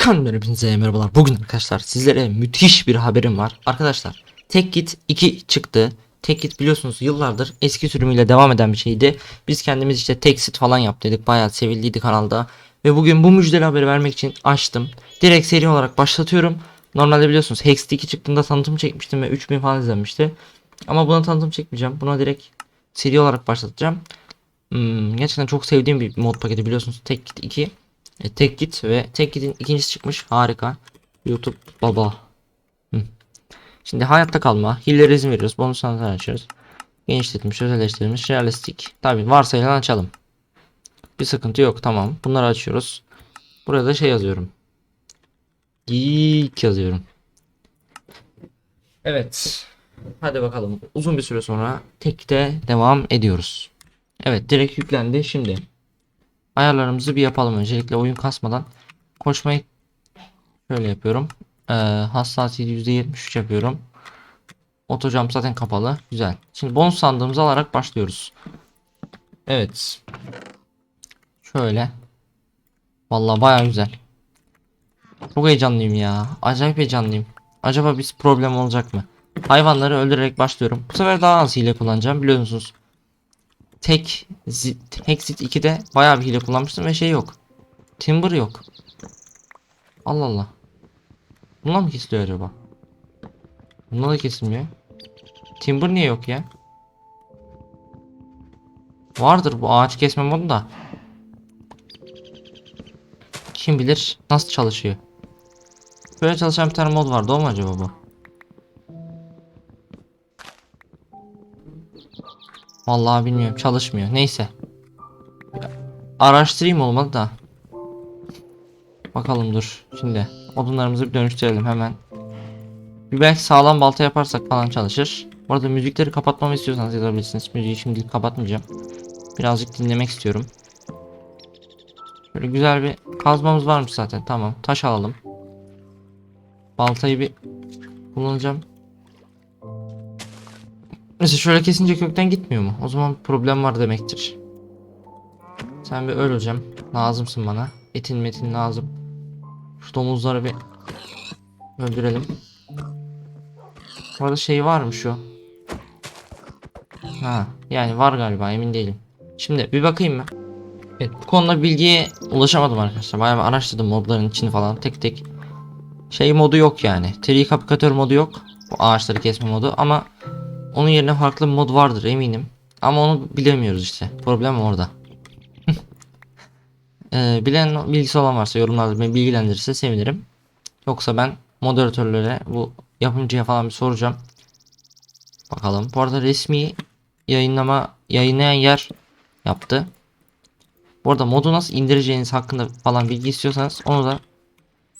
Kanun hepinize merhabalar. Bugün arkadaşlar sizlere müthiş bir haberim var. Arkadaşlar Tek Git 2 çıktı. Tek Git biliyorsunuz yıllardır eski sürümüyle devam eden bir şeydi. Biz kendimiz işte Teksit falan yaptıydık. Bayağı sevildiydi kanalda. Ve bugün bu müjdeli haberi vermek için açtım. Direkt seri olarak başlatıyorum. Normalde biliyorsunuz Hex 2 çıktığında tanıtım çekmiştim ve 3000 falan izlenmişti. Ama buna tanıtım çekmeyeceğim. Buna direkt seri olarak başlatacağım. Hmm, gerçekten çok sevdiğim bir mod paketi biliyorsunuz. Tek Git 2. E, tek git ve tek gidin ikincisi çıkmış. Harika. YouTube baba. Hı. Şimdi hayatta kalma. Hillere izin veriyoruz. Bonus anahtar açıyoruz. Genişletilmiş, özelleştirilmiş, realistik. Tabi varsayılan açalım. Bir sıkıntı yok. Tamam. Bunları açıyoruz. Burada da şey yazıyorum. Geek yazıyorum. Evet. Hadi bakalım. Uzun bir süre sonra tekte devam ediyoruz. Evet direkt yüklendi. Şimdi ayarlarımızı bir yapalım öncelikle. Oyun kasmadan koşmayı şöyle yapıyorum. Ee, hassasiyeti %73 yapıyorum. Otocam zaten kapalı. Güzel. Şimdi bonus sandığımızı alarak başlıyoruz. Evet. Şöyle. Vallahi baya güzel. Çok heyecanlıyım ya. Acayip heyecanlıyım. Acaba bir problem olacak mı? Hayvanları öldürerek başlıyorum. Bu sefer daha az hile kullanacağım biliyorsunuz tek zit, Hexit 2'de bayağı bir hile kullanmıştım ve şey yok. Timber yok. Allah Allah. Bununla mı kesiliyor acaba? Bununla da kesilmiyor. Timber niye yok ya? Vardır bu ağaç kesme modu da. Kim bilir nasıl çalışıyor. Böyle çalışan bir tane mod vardı o mu acaba bu? Vallahi bilmiyorum çalışmıyor. Neyse. Araştırayım olmadı da. Bakalım dur. Şimdi odunlarımızı bir dönüştürelim hemen. Bir belki sağlam balta yaparsak falan çalışır. Bu arada müzikleri kapatmamı istiyorsanız yazabilirsiniz. Müziği şimdi kapatmayacağım. Birazcık dinlemek istiyorum. Böyle güzel bir kazmamız varmış zaten. Tamam. Taş alalım. Baltayı bir kullanacağım. Mesela şöyle kesince kökten gitmiyor mu? O zaman problem var demektir. Sen bir öl hocam. Lazımsın bana. Etin metin lazım. Şu domuzları bir öldürelim. Bu arada şey var mı şu? Ha, yani var galiba emin değilim. Şimdi bir bakayım mı? Evet bu konuda bilgiye ulaşamadım arkadaşlar. Bayağı araştırdım modların içini falan tek tek. Şey modu yok yani. Tree kapikatör modu yok. Bu ağaçları kesme modu ama onun yerine farklı bir mod vardır eminim. Ama onu bilemiyoruz işte. Problem orada. ee, bilen bilgisi olan varsa yorumlarda beni bilgilendirirse sevinirim. Yoksa ben moderatörlere bu yapımcıya falan bir soracağım. Bakalım. Bu arada resmi yayınlama yayınlayan yer yaptı. Bu arada modu nasıl indireceğiniz hakkında falan bilgi istiyorsanız onu da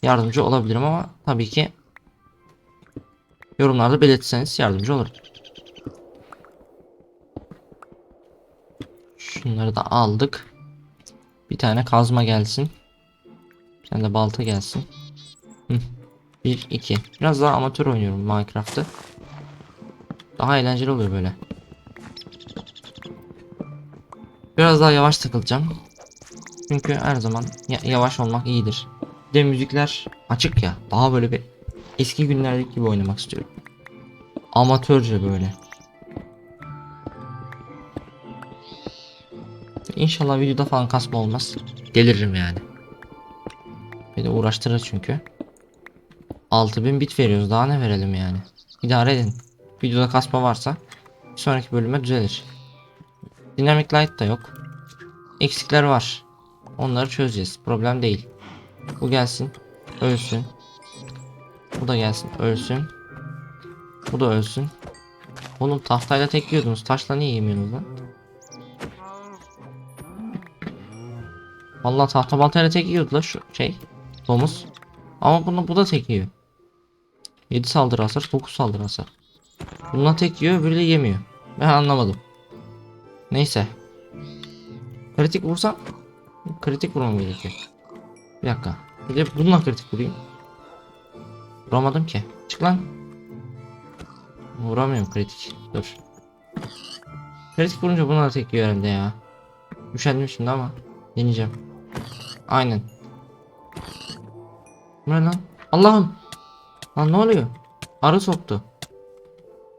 yardımcı olabilirim ama tabii ki yorumlarda belirtirseniz yardımcı olurum. Şunları da aldık. Bir tane kazma gelsin. Bir tane de balta gelsin. Hı. 1 2. Biraz daha amatör oynuyorum Minecraft'ı. Daha eğlenceli oluyor böyle. Biraz daha yavaş takılacağım. Çünkü her zaman ya- yavaş olmak iyidir. Bir de müzikler açık ya. Daha böyle bir eski günlerdeki gibi oynamak istiyorum. Amatörce böyle. İnşallah videoda falan kasma olmaz. Deliririm yani. De uğraştırır çünkü. 6000 bit veriyoruz daha ne verelim yani. İdare edin. Videoda kasma varsa sonraki bölüme düzelir. Dynamic light da yok. Eksikler var. Onları çözeceğiz. Problem değil. Bu gelsin. Ölsün. Bu da gelsin. Ölsün. Bu da ölsün. Oğlum tahtayla tek yiyordunuz. Taşla niye yemiyorsunuz lan? Vallahi tahta baltayla tek yiyordu la şu şey. Domuz. Ama bunu bu da tek yiyor. 7 saldırı hasar 9 saldırı hasar. Bununla tek yiyor öbürü de yemiyor. Ben anlamadım. Neyse. Kritik vursam kritik vurmam gerekiyor. Bir dakika. Bir de bununla kritik vurayım. Vuramadım ki. Çık lan. Vuramıyorum kritik. Dur. Kritik vurunca buna da tek yiyor herhalde ya. Üşendim şimdi ama deneyeceğim. Aynen. Ne lan? Allah'ım. Lan ne oluyor? Arı soktu.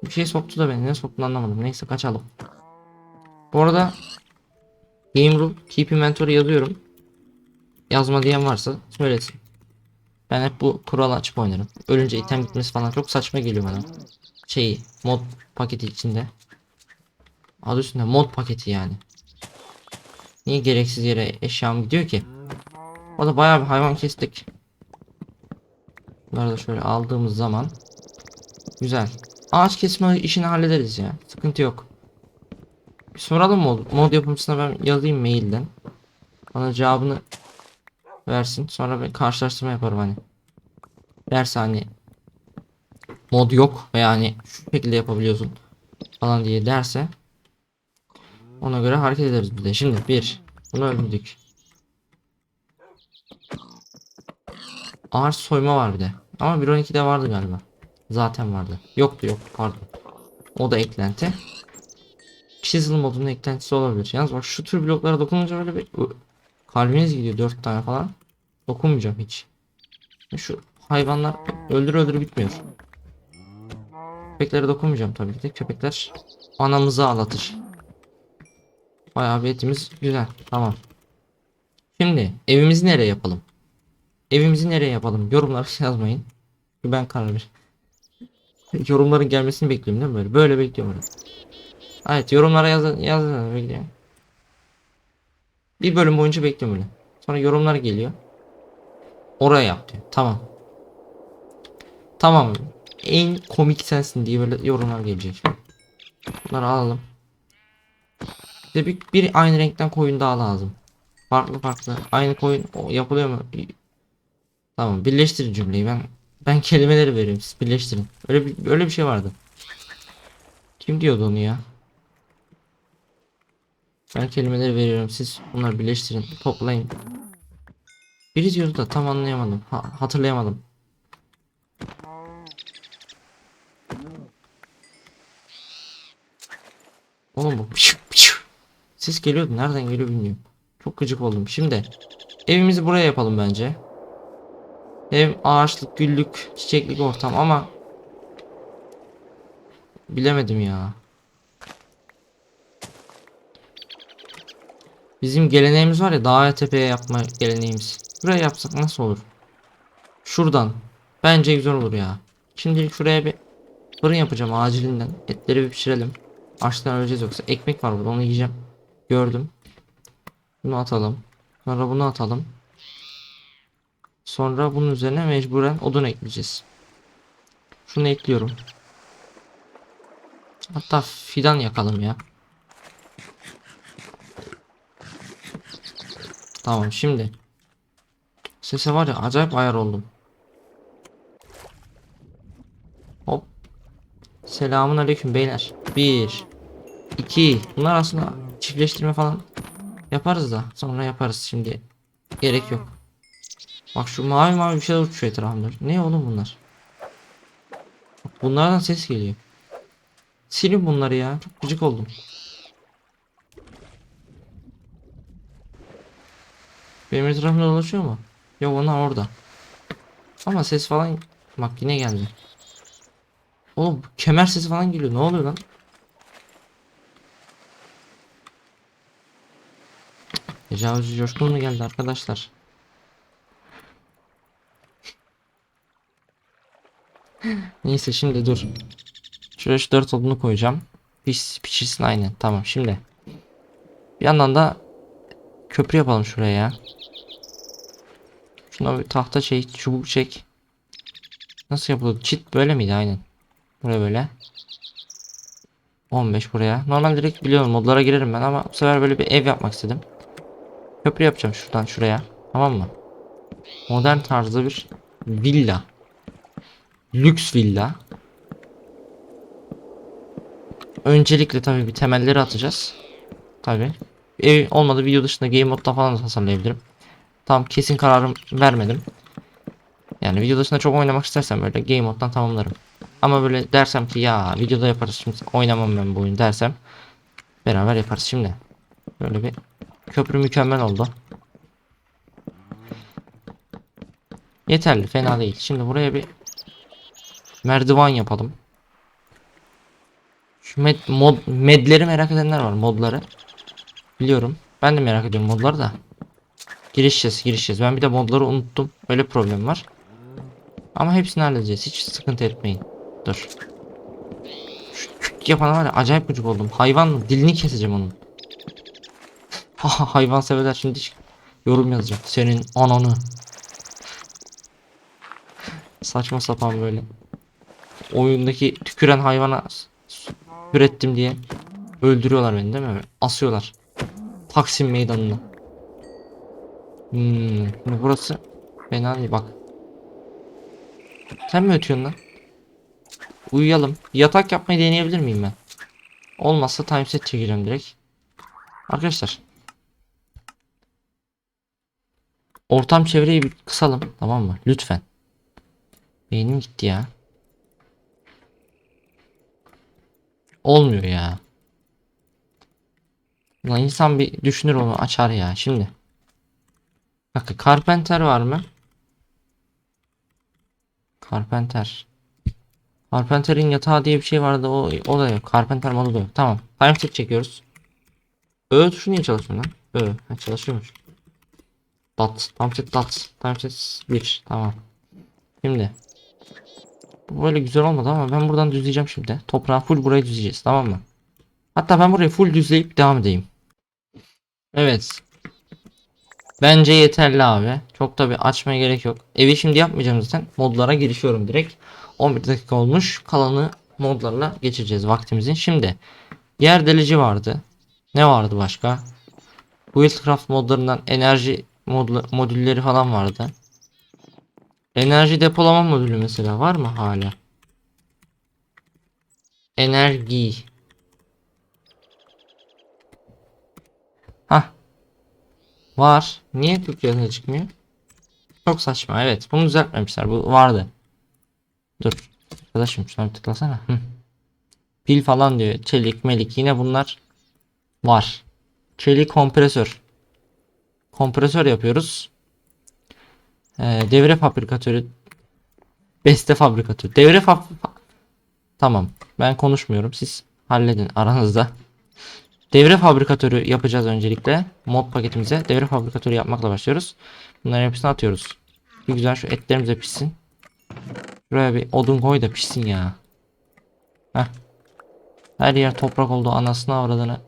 Bir şey soktu da beni. Ne soktu anlamadım. Neyse kaçalım. Bu arada Game Rule Keep Inventory yazıyorum. Yazma diyen varsa söylesin. Ben hep bu kuralı açıp oynarım. Ölünce item gitmesi falan çok saçma geliyor bana. Şey mod paketi içinde. Adı üstünde mod paketi yani. Niye gereksiz yere eşyam gidiyor ki? O da bayağı bir hayvan kestik. Bunları da şöyle aldığımız zaman güzel. Ağaç kesme işini hallederiz ya. Sıkıntı yok. Bir soralım mod, mod yapımcısına ben yazayım mailden. Bana cevabını versin. Sonra bir karşılaştırma yaparım hani. Derse hani mod yok veya hani şu şekilde yapabiliyorsun falan diye derse ona göre hareket ederiz bir de. Şimdi bir bunu öldürdük. Ağaç soyma var bir de. Ama 1.12'de vardı galiba. Zaten vardı. Yoktu yok pardon. O da eklenti. Chisel modunun eklentisi olabilir. Yalnız bak şu tür bloklara dokununca böyle bir kalbiniz gidiyor 4 tane falan. Dokunmayacağım hiç. Şu hayvanlar öldür öldür bitmiyor. Köpeklere dokunmayacağım tabii ki de. Köpekler anamızı ağlatır. Bayağı bir etimiz güzel. Tamam. Şimdi evimizi nereye yapalım? Evimizi nereye yapalım? Yorumlara yazmayın. Ben karar ver. Yorumların gelmesini bekliyorum değil mi böyle? Böyle bekliyorum. Evet yorumlara yazın yazın bekliyorum. Bir bölüm boyunca bekliyorum böyle. Sonra yorumlar geliyor. Oraya yap diyor. Tamam. Tamam. En komik sensin diye böyle yorumlar gelecek. Bunları alalım. Bir, bir aynı renkten koyun daha lazım. Farklı farklı. Aynı koyun o yapılıyor mu? Tamam birleştirin cümleyi ben ben kelimeleri veriyorum siz birleştirin. Öyle bir öyle bir şey vardı. Kim diyordu onu ya? Ben kelimeleri veriyorum siz bunları birleştirin toplayın. Biri diyordu da tam anlayamadım. Ha, hatırlayamadım. Oğlum bu Ses geliyordu. Nereden geliyor bilmiyorum. Çok gıcık oldum. Şimdi evimizi buraya yapalım bence. Ev ağaçlık, güllük, çiçeklik ortam ama bilemedim ya. Bizim geleneğimiz var ya dağa tepeye yapma geleneğimiz. Buraya yapsak nasıl olur? Şuradan. Bence güzel olur ya. Şimdilik şuraya bir fırın yapacağım acilinden. Etleri bir pişirelim. Açlıktan öleceğiz yoksa. Ekmek var burada onu yiyeceğim. Gördüm. Bunu atalım. Sonra bunu atalım. Sonra bunun üzerine mecburen odun ekleyeceğiz. Şunu ekliyorum. Hatta fidan yakalım ya. Tamam şimdi. Sese var ya acayip ayar oldum. Hop. Selamun aleyküm beyler. Bir. iki. Bunlar aslında çiftleştirme falan yaparız da sonra yaparız şimdi. Gerek yok. Bak şu mavi mavi bir şeyler uçuyor etrafımda. Ne oğlum bunlar? Bunlardan ses geliyor. Silin bunları ya. Çok gıcık oldum. Benim etrafımda dolaşıyor mu? Yok onlar orada. Ama ses falan bak yine geldi. Oğlum kemer sesi falan geliyor. Ne oluyor lan? Tecavüzcü coşkun mu geldi arkadaşlar? Neyse şimdi dur. Şuraya şu dört odunu koyacağım. Piş, pişirsin aynen. Tamam şimdi. Bir yandan da köprü yapalım şuraya ya. Şuna bir tahta çek, çubuk çek. Nasıl yapılıyor? Çit böyle miydi? Aynen. Buraya böyle. 15 buraya. Normal direkt biliyorum modlara girerim ben ama bu sefer böyle bir ev yapmak istedim. Köprü yapacağım şuradan şuraya. Tamam mı? Modern tarzda bir villa. Lüks villa. Öncelikle tabii bir temelleri atacağız. Tabii. Ev olmadı video dışında game modda falan da tasarlayabilirim. Tam kesin kararım vermedim. Yani video dışında çok oynamak istersem böyle game moddan tamamlarım. Ama böyle dersem ki ya videoda yaparız şimdi oynamam ben bu oyunu dersem beraber yaparız şimdi. Böyle bir köprü mükemmel oldu. Yeterli fena değil. Şimdi buraya bir merdiven yapalım. Şu med, mod, medleri merak edenler var modları. Biliyorum. Ben de merak ediyorum modları da. Girişeceğiz girişeceğiz. Ben bir de modları unuttum. Öyle problem var. Ama hepsini halledeceğiz. Hiç sıkıntı etmeyin. Dur. Şu küt yapana var ya acayip gıcık oldum. Hayvan mı? Dilini keseceğim onun. Ha hayvan severler şimdi yorum yazacak. Senin ananı. Saçma sapan böyle. Oyundaki tüküren hayvana ürettim diye öldürüyorlar beni değil mi? Asıyorlar. Taksim meydanına. Hmm, burası fena değil bak. Sen mi ötüyorsun lan? Uyuyalım. Yatak yapmayı deneyebilir miyim ben? Olmazsa timeset çekeceğim direkt. Arkadaşlar. Ortam çevreyi bir kısalım tamam mı? Lütfen. Beynim gitti ya. Olmuyor ya. Lan insan bir düşünür onu açar ya şimdi. Bakın Carpenter var mı? Carpenter. Carpenter'in yatağı diye bir şey vardı o, o da yok. Carpenter modu da yok. Tamam. Timeset çekiyoruz. Ö tuşu niye çalışmıyor lan? Ö. Ha, çalışıyormuş. Dot. Timeset dot. Timeset 1. Tamam. Şimdi. Bu böyle güzel olmadı ama ben buradan düzleyeceğim şimdi. Toprağı full burayı düzleyeceğiz tamam mı? Hatta ben burayı full düzleyip devam edeyim. Evet. Bence yeterli abi. Çok da bir açmaya gerek yok. Evi şimdi yapmayacağım zaten. Modlara girişiyorum direkt. 11 dakika olmuş. Kalanı modlarla geçireceğiz vaktimizin. Şimdi yer delici vardı. Ne vardı başka? Buildcraft modlarından enerji modlu, modülleri falan vardı. Enerji depolama modülü mesela var mı hala? Enerji. Hah. Var. Niye Türkçe'de çıkmıyor? Çok saçma. Evet. Bunu düzeltmemişler. Bu vardı. Dur. Arkadaşım şuna tıklasana. Hı. Pil falan diyor. Çelik, melik. Yine bunlar var. Çelik kompresör. Kompresör yapıyoruz. Ee, devre fabrikatörü. Beste fabrikatörü. Devre fab... Tamam. Ben konuşmuyorum. Siz halledin aranızda. Devre fabrikatörü yapacağız öncelikle. Mod paketimize devre fabrikatörü yapmakla başlıyoruz. Bunların hepsini atıyoruz. Bir güzel şu etlerimiz de pişsin. Şuraya bir odun koy da pişsin ya. Heh. Her yer toprak oldu anasını avradını.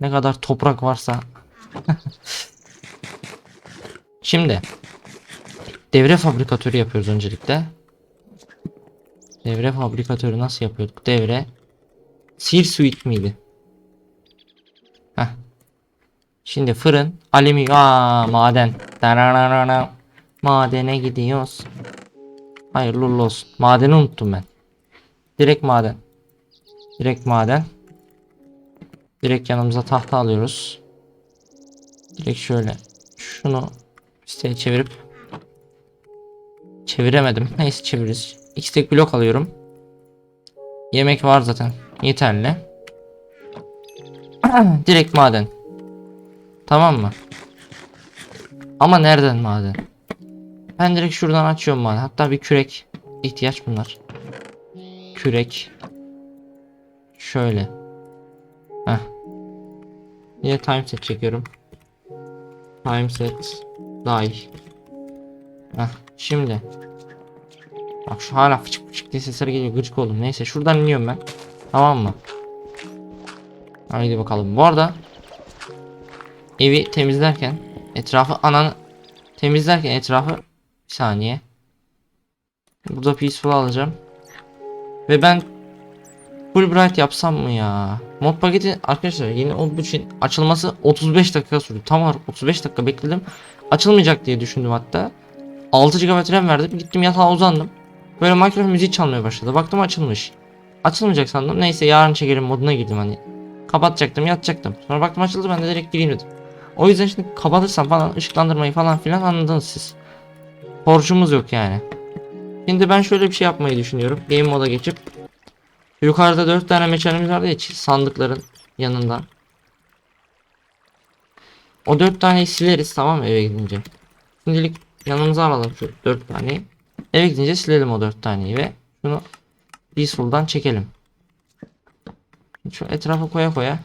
Ne kadar toprak varsa. Şimdi. Devre fabrikatörü yapıyoruz öncelikle. Devre fabrikatörü nasıl yapıyorduk? Devre. Seal suite miydi? Heh. Şimdi fırın, alüminyum, aa maden. Darararara. Madene gidiyoruz. Hayırlı uğurlu olsun. Madeni unuttum ben. Direkt maden. Direkt maden. Direkt yanımıza tahta alıyoruz. Direkt şöyle şunu siteye çevirip çeviremedim. Neyse çeviririz. İki tek blok alıyorum. Yemek var zaten. Yeterli. Direkt maden. Tamam mı? Ama nereden maden? Ben direkt şuradan açıyorum maden. Hatta bir kürek ihtiyaç bunlar. Kürek. Şöyle. Heh. Yine time set çekiyorum. Time set. Die. Heh. Şimdi. Bak şu hala fıçık fıçık diye sesler geliyor. Gıcık oldum. Neyse şuradan iniyorum ben. Tamam mı? Haydi bakalım. Bu arada evi temizlerken etrafı ananı temizlerken etrafı bir saniye. Burada peaceful alacağım. Ve ben full bright yapsam mı ya? Mod paketi arkadaşlar yeni olduğu için açılması 35 dakika sürdü. Tam olarak 35 dakika bekledim. Açılmayacak diye düşündüm hatta. 6 GB RAM verdim. Gittim yatağa uzandım. Böyle Minecraft müziği çalmaya başladı. Baktım açılmış. Açılmayacak sandım. Neyse yarın çekerim moduna girdim hani. Kapatacaktım yatacaktım. Sonra baktım açıldı ben de direkt gireyim dedim. O yüzden şimdi kapatırsam falan ışıklandırmayı falan filan anladınız siz. Borcumuz yok yani. Şimdi ben şöyle bir şey yapmayı düşünüyorum. Game moda geçip yukarıda 4 tane mekanimiz vardı ya sandıkların yanında. O 4 taneyi sileriz tamam eve gidince. Şimdilik Yanımıza alalım şu 4 taneyi. Eve gidince silelim o 4 taneyi ve şunu Peaceful'dan çekelim. Şu etrafa koya koya.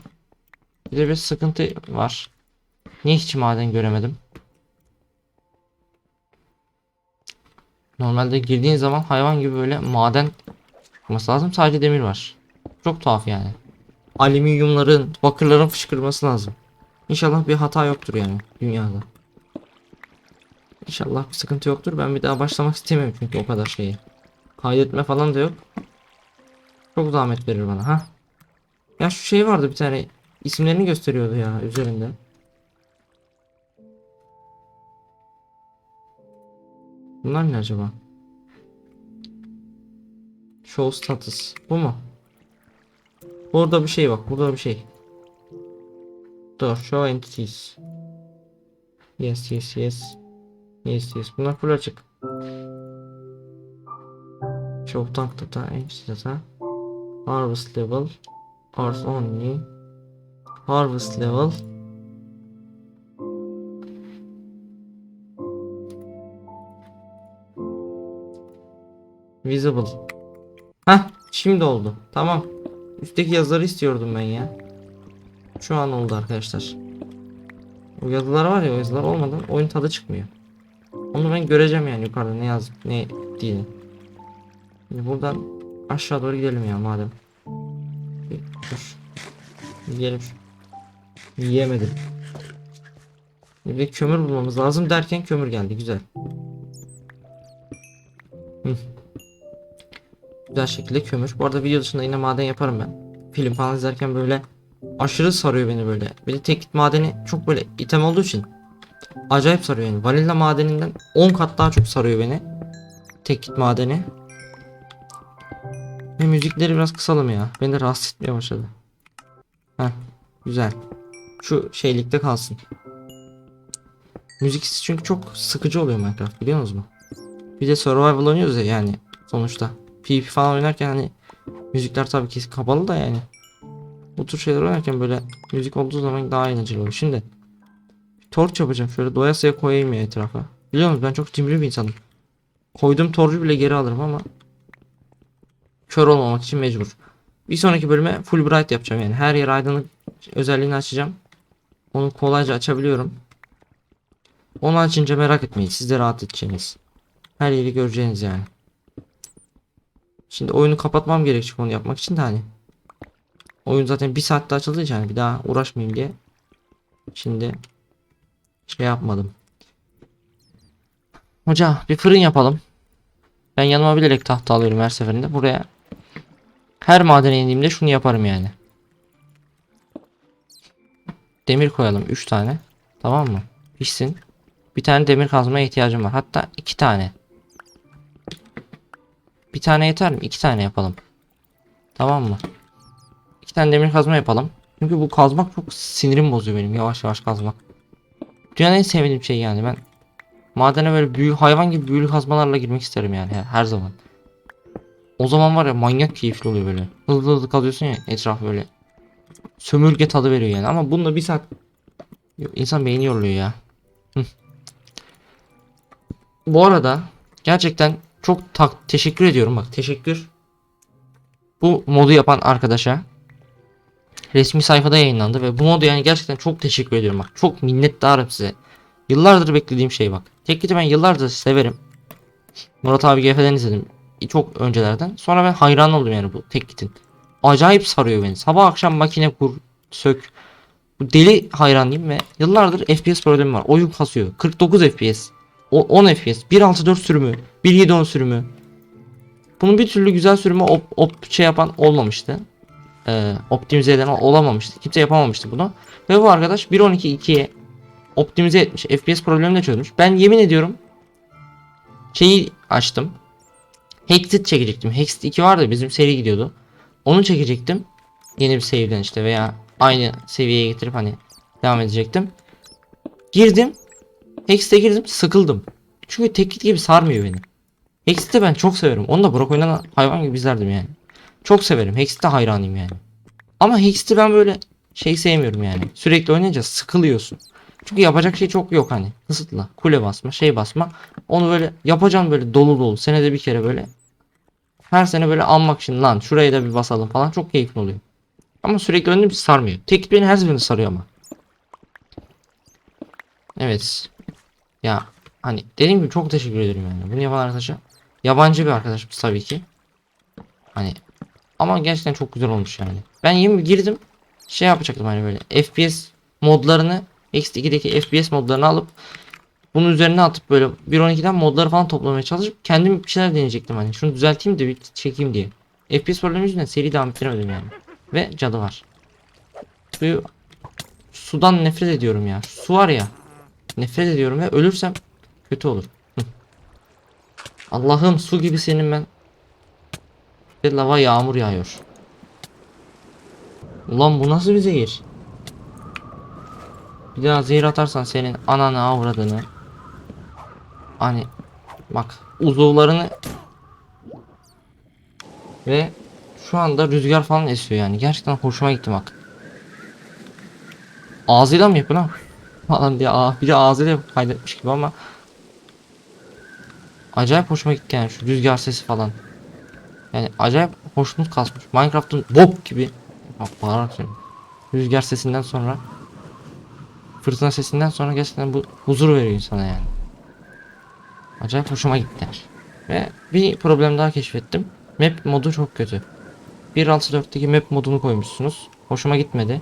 Bir de bir sıkıntı var. Niye hiç maden göremedim? Normalde girdiğin zaman hayvan gibi böyle maden çıkması lazım. Sadece demir var. Çok tuhaf yani. Alüminyumların, bakırların fışkırması lazım. İnşallah bir hata yoktur yani dünyada. İnşallah bir sıkıntı yoktur. Ben bir daha başlamak istemiyorum çünkü o kadar şeyi. Kaydetme falan da yok. Çok zahmet verir bana ha. Ya şu şey vardı bir tane isimlerini gösteriyordu ya üzerinde. Bunlar ne acaba? Show status. Bu mu? Burada bir şey bak. Burada bir şey. Dur. Show entities. Yes yes yes. Yes yes. Bunlar full açık. Tank data. Entity data. Harvest level. Ars only. Harvest level. Visible. Heh, şimdi oldu. Tamam. Üstteki yazıları istiyordum ben ya. Şu an oldu arkadaşlar. O yazılar var ya o yazılar olmadan oyun tadı çıkmıyor. Onu ben göreceğim yani yukarıda ne yaz ne değil. Şimdi buradan aşağı doğru gidelim ya madem. Bir, dur. Yiyelim. Yiyemedim. Bir de kömür bulmamız lazım derken kömür geldi güzel. Güzel şekilde kömür. Bu arada video dışında yine maden yaparım ben. Film falan izlerken böyle aşırı sarıyor beni böyle. Bir de tek madeni çok böyle item olduğu için acayip sarıyor yani. Vanilla madeninden 10 kat daha çok sarıyor beni. Tek git madeni. Ve müzikleri biraz kısalım ya. Beni de rahatsız etmeye başladı. Heh, güzel. Şu şeylikte kalsın. Müziksiz çünkü çok sıkıcı oluyor Minecraft biliyor musunuz mu? Bir de survival oynuyoruz ya yani sonuçta. PvP falan oynarken hani müzikler tabii ki kapalı da yani. Bu tür şeyler oynarken böyle müzik olduğu zaman daha eğlenceli oluyor. Şimdi torç yapacağım. Şöyle doyasıya koyayım ya etrafa. Biliyor musunuz ben çok cimri bir insanım. Koydum torcu bile geri alırım ama kör olmamak için mecbur. Bir sonraki bölüme full bright yapacağım yani. Her yer aydınlık özelliğini açacağım. Onu kolayca açabiliyorum. Onu açınca merak etmeyin. Siz de rahat edeceğiniz. Her yeri göreceğiniz yani. Şimdi oyunu kapatmam gerekecek onu yapmak için de hani. Oyun zaten bir saatte açıldığı için hani bir daha uğraşmayayım diye. Şimdi şey yapmadım. Hoca bir fırın yapalım. Ben yanıma bilerek tahta alıyorum her seferinde. Buraya her madene indiğimde şunu yaparım yani. Demir koyalım 3 tane. Tamam mı? Pişsin. Bir tane demir kazmaya ihtiyacım var. Hatta iki tane. Bir tane yeter mi? İki tane yapalım. Tamam mı? İki tane demir kazma yapalım. Çünkü bu kazmak çok sinirim bozuyor benim. Yavaş yavaş kazmak. Dünyanın en sevdiğim şey yani ben. Madene böyle büyük hayvan gibi büyülü kazmalarla girmek isterim yani her, zaman. O zaman var ya manyak keyifli oluyor böyle. Hızlı hızlı kazıyorsun ya etrafı böyle. Sömürge tadı veriyor yani ama bununla bir saat insan beyni yoruluyor ya. Bu arada gerçekten çok tak teşekkür ediyorum bak teşekkür. Bu modu yapan arkadaşa resmi sayfada yayınlandı ve bu modu yani gerçekten çok teşekkür ediyorum bak. Çok minnettarım size. Yıllardır beklediğim şey bak. Tekkit'i ben yıllardır severim. Murat abi GF'den izledim. Çok öncelerden. Sonra ben hayran oldum yani bu Tekkit'in. Acayip sarıyor beni. Sabah akşam makine kur, sök. Bu deli hayranıyım ve yıllardır FPS problemi var. Oyun kasıyor. 49 FPS. O 10 FPS. 1.6.4 sürümü. 1.7.10 sürümü. Bunun bir türlü güzel sürümü op, op şey yapan olmamıştı. Ee, optimize eden olamamıştı. Kimse yapamamıştı bunu. Ve bu arkadaş 1.12.2'ye optimize etmiş. FPS problemini de çözmüş. Ben yemin ediyorum şeyi açtım. Hexit çekecektim. Hexit 2 vardı bizim seri gidiyordu. Onu çekecektim. Yeni bir save'den işte veya aynı seviyeye getirip hani devam edecektim. Girdim. Hexit'e girdim sıkıldım. Çünkü Tekkit gibi sarmıyor beni. Hexit'i ben çok severim. Onu da Brock oynanan hayvan gibi izlerdim yani. Çok severim. Hexit'e hayranıyım yani. Ama Hexit'i ben böyle şey sevmiyorum yani. Sürekli oynayınca sıkılıyorsun. Çünkü yapacak şey çok yok hani. Kısıtlı. Kule basma, şey basma. Onu böyle yapacağım böyle dolu dolu. Senede bir kere böyle. Her sene böyle anmak için lan şuraya da bir basalım falan çok keyifli oluyor. Ama sürekli önüm sarmıyor. Tek beni her seferinde sarıyor ama. Evet. Ya hani dediğim gibi çok teşekkür ederim yani. Bunu yapan arkadaşa. Yabancı bir arkadaşımız tabii ki. Hani ama gerçekten çok güzel olmuş yani. Ben yeni girdim. Şey yapacaktım hani böyle FPS modlarını X2'deki FPS modlarını alıp bunun üzerine atıp böyle 1.12'den modları falan toplamaya çalışıp kendim bir şeyler deneyecektim hani. Şunu düzelteyim de bir çekeyim diye. FPS problemi yüzünden seri devam ettiremedim yani. Ve cadı var. Suyu sudan nefret ediyorum ya. Su var ya. Nefret ediyorum ve ölürsem kötü olur. Hı. Allah'ım su gibi senin ben. Ve lava yağmur yağıyor. Ulan bu nasıl bir zehir? Bir daha zehir atarsan senin ananı avradını. Hani bak uzuvlarını ve şu anda rüzgar falan esiyor yani. Gerçekten hoşuma gitti bak. Ağzıyla mı yapın ha? Falan diye aa, biri ağzıyla yapıp kaydetmiş gibi ama acayip hoşuma gitti yani şu rüzgar sesi falan. Yani acayip hoşnut kasmış. Minecraft'ın bok gibi bak bağırarak söylüyorum. Rüzgar sesinden sonra fırtına sesinden sonra gerçekten bu huzur veriyor insana yani. Acayip hoşuma gitti. Ve bir problem daha keşfettim. Map modu çok kötü. 1.6.4'teki map modunu koymuşsunuz. Hoşuma gitmedi.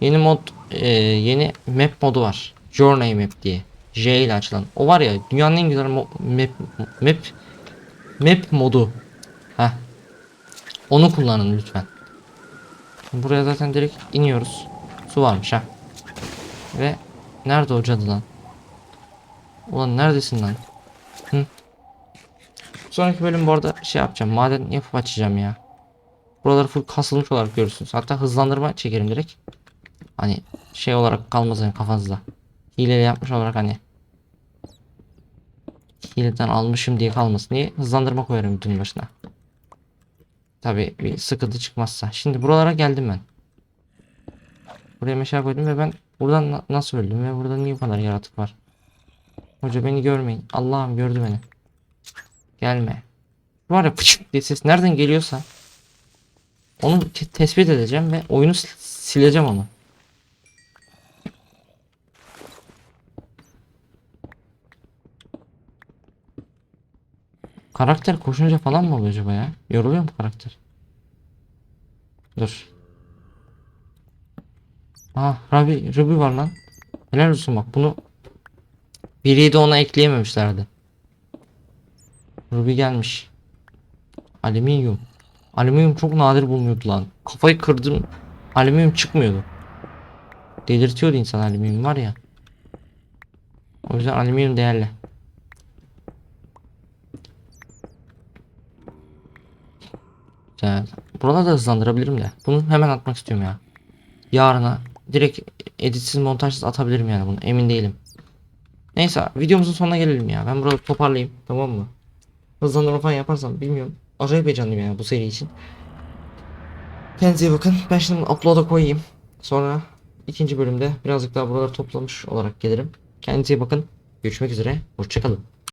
Yeni mod e, yeni map modu var. Journey map diye. J ile açılan. O var ya dünyanın en güzel map map map modu. Heh. Onu kullanın lütfen. Buraya zaten direkt iniyoruz. Su varmış ha. Ve nerede o cadı lan? Ulan neredesin lan? Hı? Sonraki bölüm bu arada şey yapacağım. Maden yapıp açacağım ya. Buraları full kasılmış olarak görürsünüz. Hatta hızlandırma çekerim direkt. Hani şey olarak kalmaz hani kafanızda. Hileyle yapmış olarak hani. Hileden almışım diye kalmasın diye hızlandırma koyarım bütün başına. Tabi bir sıkıntı çıkmazsa. Şimdi buralara geldim ben. Buraya meşale koydum ve ben buradan na- nasıl öldüm ve burada niye bu kadar yaratık var? Hoca beni görmeyin. Allah'ım gördü beni. Gelme. Var ya pıçık diye ses nereden geliyorsa onu te- tespit edeceğim ve oyunu sil- sileceğim onu. Karakter koşunca falan mı oluyor acaba ya? Yoruluyor mu karakter? Dur. Ah Ruby, Ruby var lan. Helal olsun bak bunu biri de ona ekleyememişlerdi. Ruby gelmiş. Alüminyum. Alüminyum çok nadir bulunuyordu lan. Kafayı kırdım. Alüminyum çıkmıyordu. Delirtiyordu insan alüminyum var ya. O yüzden alüminyum değerli. Güzel. Buraları da hızlandırabilirim de. Bunu hemen atmak istiyorum ya. Yarına direkt editsiz montajsız atabilirim yani bunu. Emin değilim. Neyse videomuzun sonuna gelelim ya. Ben burada toparlayayım. Tamam mı? Hızlandırma falan yaparsam bilmiyorum. Acayip heyecanlıyım yani bu seri için. Kendinize bakın. Ben şimdi upload'a koyayım. Sonra ikinci bölümde birazcık daha buraları toplamış olarak gelirim. Kendinize bakın. Görüşmek üzere. Hoşçakalın.